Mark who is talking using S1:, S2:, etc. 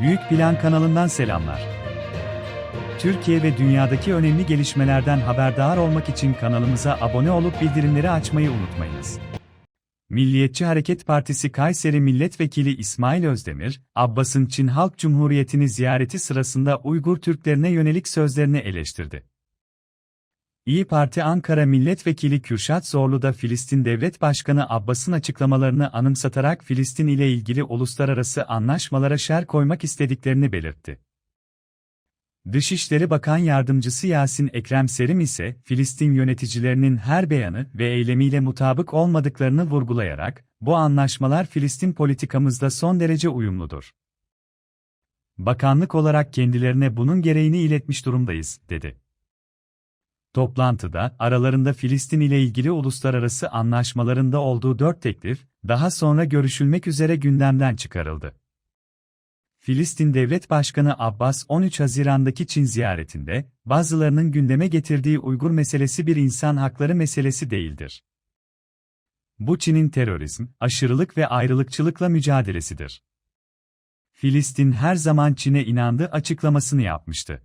S1: Büyük Plan kanalından selamlar. Türkiye ve dünyadaki önemli gelişmelerden haberdar olmak için kanalımıza abone olup bildirimleri açmayı unutmayınız. Milliyetçi Hareket Partisi Kayseri Milletvekili İsmail Özdemir, Abbas'ın Çin Halk Cumhuriyeti'ni ziyareti sırasında Uygur Türklerine yönelik sözlerini eleştirdi. İyi Parti Ankara Milletvekili Kürşat Zorlu da Filistin Devlet Başkanı Abbas'ın açıklamalarını anımsatarak Filistin ile ilgili uluslararası anlaşmalara şer koymak istediklerini belirtti. Dışişleri Bakan Yardımcısı Yasin Ekrem Serim ise, Filistin yöneticilerinin her beyanı ve eylemiyle mutabık olmadıklarını vurgulayarak, bu anlaşmalar Filistin politikamızda son derece uyumludur. Bakanlık olarak kendilerine bunun gereğini iletmiş durumdayız, dedi. Toplantıda, aralarında Filistin ile ilgili uluslararası anlaşmalarında olduğu dört teklif, daha sonra görüşülmek üzere gündemden çıkarıldı. Filistin Devlet Başkanı Abbas 13 Haziran'daki Çin ziyaretinde, bazılarının gündeme getirdiği Uygur meselesi bir insan hakları meselesi değildir. Bu Çin'in terörizm, aşırılık ve ayrılıkçılıkla mücadelesidir. Filistin her zaman Çin'e inandı açıklamasını yapmıştı.